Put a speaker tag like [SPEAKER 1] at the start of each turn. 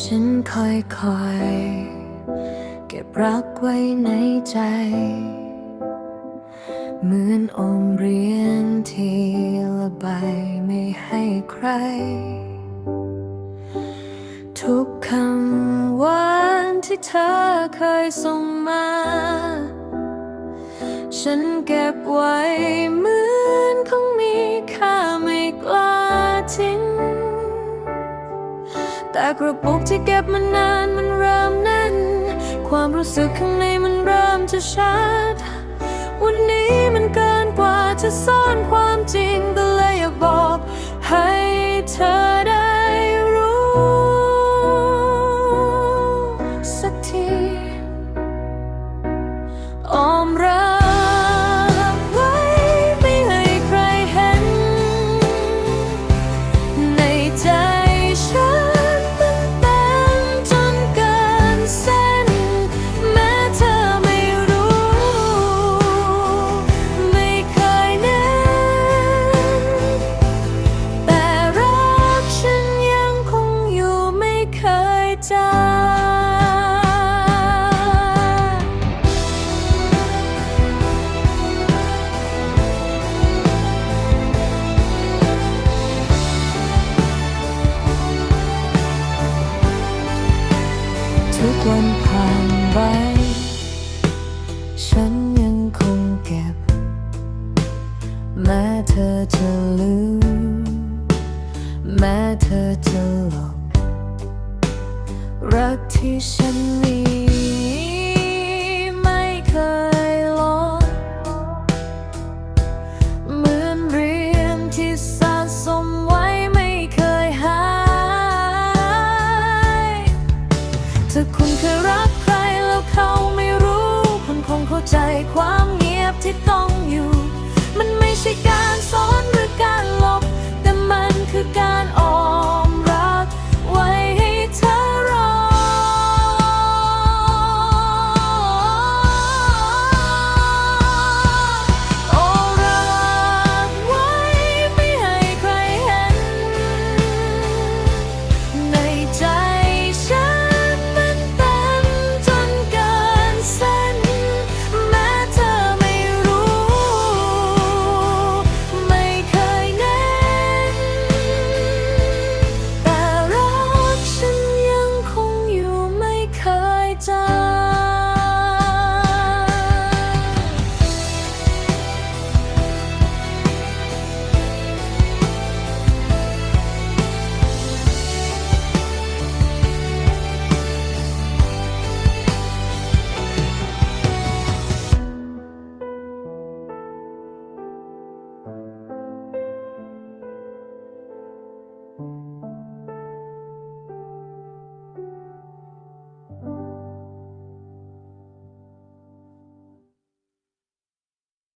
[SPEAKER 1] ฉันค่อยเก็บรักไว้ในใจ เหมือนอมเรียนทีละใบไม่ให้ใคร ทุกคำหวานที่เธอเคยส่งมา ฉันเก็บไว้เหมือนคงมีค่าไม่กล้าทิ้ง แต่กระปุกที่เก็บมานานมันเริ่มแน่น ความรู้สึกข้างในมันเริ่มจะชัด วันนี้มันเกินกว่าจะซ่อนความจริงก็เลยอยากบอกให้เธอได้รู้ สักที จาทุกวันผ่านไป ฉันยังคงเก็บ แม้เธอจะลืม แม้เธอจะ ฉันมีไม่เคยลดเหมือนเรียญที่สะสมไว้ไม่เคยหายถ้าคุณเคยรักใครแล้วเขาไม่รู้ คุณคงเข้าใจความเงียบที่ต้อง